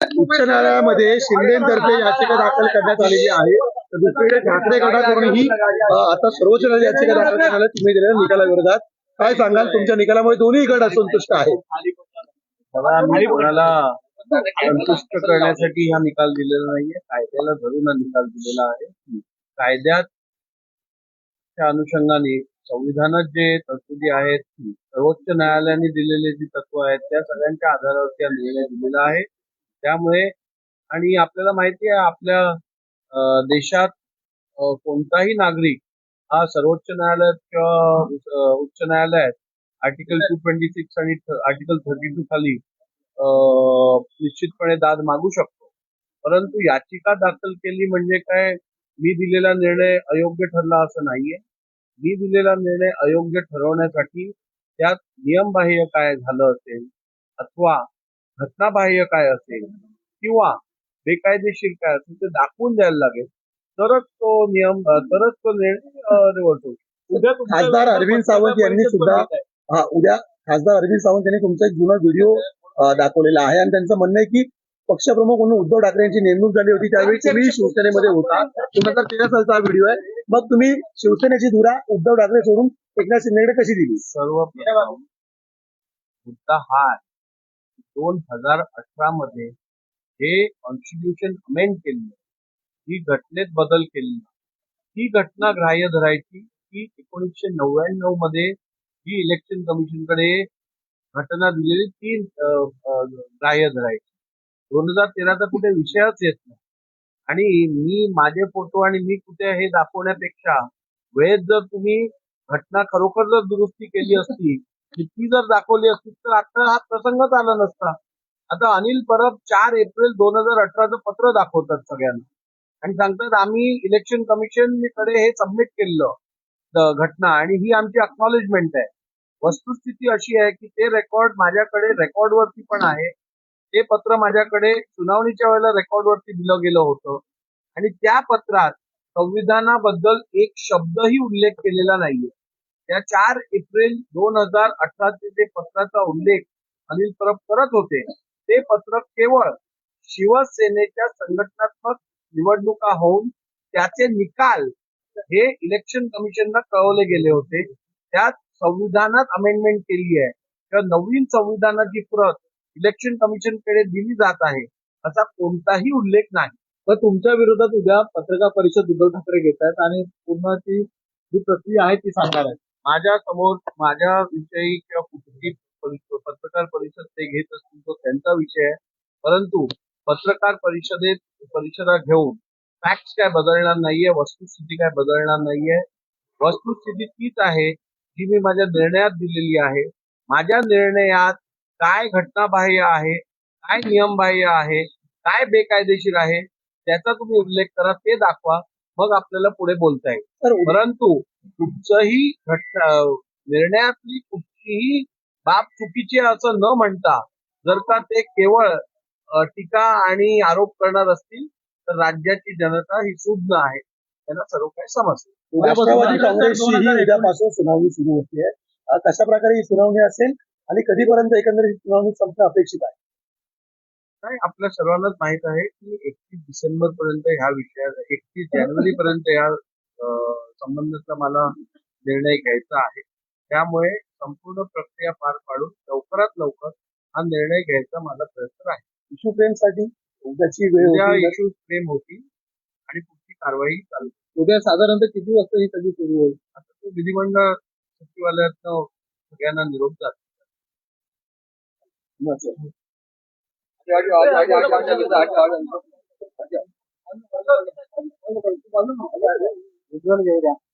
उच्च न्यायालयामध्ये शिंदेतर्फे याचिका दाखल करण्यात आलेली आहे. तर दुसरीकडे ठाकरे गटाकडून ही आता सर्वोच्च न्यायालय याचिका दाखल करण्यात तुम्ही दिलेल्या निकालाविरोधात काय सांगाल? तुमच्या निकालामुळे दोन्ही गट असंतुष्ट आहेत. बघा कोणाला संतुष्ट करण्यासाठी हा निकाल दिलेला नाहीये. कायद्याला धरून हा निकाल दिलेला आहे. कायद्याच्या अनुषंगाने संविधानात जे तरतुदी आहेत सर्वोच्च न्यायालयाने दिलेले जी तत्व आहेत त्या सगळ्यांच्या आधारावरती हा निर्णय दिलेला आहे. त्यामुळे आणि आपल्याला माहिती आहे आपल्या देशात कोणताही नागरिक हा सर्वोच्च न्यायालयात किंवा उच्च न्यायालयात आर्टिकल टू ट्वेंटी सिक्स आणि आर्टिकल थर्टी टू खाली निश्चितपणे दाद मागू शकतो. परंतु याचिका दाखल केली म्हणजे काय? मी दिलेला निर्णय अयोग्य ठरला असं नाहीये. मी दिलेला निर्णय अयोग्य ठरवण्यासाठी त्यात नियमबाह्य काय झालं असेल अथवा घटनाबाह्य काय असेल किंवा बेकायदेशीर काय असेल ते दाखवून द्यायला लागेल. तरच तो नियम तरच तो उद्या तुमच्या खासदार अरविंद सावंत यांनी सुद्धा. हा उद्या खासदार अरविंद सावंत यांनी तुमचा एक जुना व्हिडिओ दाखवलेला आहे आणि त्यांचं म्हणणं आहे की पक्षप्रमुख म्हणून उद्धव ठाकरे यांची नेमणूक झाली होती त्यावेळी तुम्ही शिवसेनेमध्ये होता. दोन हजार तेरा सालचा हा व्हिडिओ आहे. मग तुम्ही शिवसेनेची धुरा उद्धव ठाकरे सोडून एकनाथ शिंदेकडे कशी दिली? सर्वप्रथम मुद्दा हा आहे दोन हजार अठरा मध्ये हे कॉन्स्टिट्यूशन अमेंड केलं ही घटनेत बदल केली ही घटना ग्राह्य धरायची की एकोणीसशे नव्याण्णवमध्ये ही इलेक्शन कमिशनकडे घटना दिलेली ती ग्राह्य धरायची. दोन हजार तेराचा कुठे विषयच येत नाही. आणि मी माझे फोटो आणि मी कुठे हे दाखवण्यापेक्षा वेळेत जर तुम्ही घटना खरोखर जर दुरुस्ती केली असती ती जर दाखवली असती तर आता हा प्रसंगच आला नसता. आता अनिल परब चार एप्रिल दोन हजार अठराचं पत्र दाखवतात सगळ्यांना. आणि सांगतात आम्ही इलेक्शन कमिशनकडे हे सबमिट केलेलं घटना आणि ही आमची अक्नॉलेजमेंट आहे. वस्तुस्थिती अशी आहे की ते रेकॉर्ड माझ्याकडे रेकॉर्डवरती पण आहे. ते पत्र माझ्याकडे सुनावणीच्या वेळेला रेकॉर्डवरती दिलं गेलं होतं. आणि त्या पत्रात संविधानाबद्दल एक शब्दही उल्लेख केलेला नाहीये. त्या चार एप्रिल दोन हजार अठराचे जे पत्राचा उल्लेख अनिल परब करत होते ते पत्र केवळ शिवसेनेच्या संघटनात्मक निवडणुका होऊन त्याचे निकाल हे इलेक्शन कमिशनला कळवले गेले होते. त्यात संविधानात अमेंडमेंट केली आहे. किंवा नवीन संविधानाची प्रत इलेक्शन कमिशनकडे दिली जात आहे असा कोणताही उल्लेख नाही. तर तुमच्या विरोधात उद्या पत्रकार परिषद उद्धव ठाकरे घेत आहेत आणि पूर्ण ती जी प्रक्रिया आहे ती सांगणार आहेत. माझ्यासमोर माझ्या विषयी किंवा कुठली पत्रकार परिषद ते घेत असतील तो त्यांचा विषय आहे. परंतु पत्रकार परिषदेत परिषदा घेऊन फॅक्ट काय बदलणार नाहीये वस्तुस्थिती काय बदलणार नाहीये. वस्तुस्थिती तीच आहे जी मी माझ्या निर्णयात दिलेली आहे. माझ्या निर्णयात काय घटनाबाह्य आहे काय नियमबाह्य आहे काय बेकायदेशीर आहे त्याचा तुम्ही उल्लेख करा ते दाखवा मग आपल्याला पुढे बोलता येईल. परंतु कुठचंही घटना निर्णयातली कुठलीही बाब चुकीची असं न म्हणता जर का ते केवळ टीका आणि आरोप करणार असतील तर राज्याची जनता ही सुज्ञ आहे त्यांना सर्व काही समजते. राष्ट्रवादी काँग्रेसची ही उद्यापासून सुनावणी सुरू होतीये अ, कशा प्रकारे ही सुनावणी असेल आणि कधीपर्यंत एकंदरीत ही सुनावणी संपणं अपेक्षित आहे? नाही आपल्या सर्वांनाच माहीत आहे की एकतीस डिसेंबर पर्यंत ह्या विषया एकतीस जानेवारी पर्यंत या अ, संबंधातला मला निर्णय घ्यायचा आहे त्यामुळे संपूर्ण प्रक्रिया पार पाडून लवकरात लवकर हा निर्णय घ्यायचा माझा प्रयत्न आहे इशू फ्रेमसाठी उद्याची वेळ उद्या होती. इश्यूज फ्रेम होतील आणि पुढची कारवाई चालू उद्या साधारणतः किती वाजता ही सगळी सुरू होईल आता ते विधिमंडळ सचिवालयातनं सगळ्यांना निरोप जातो. really yeah.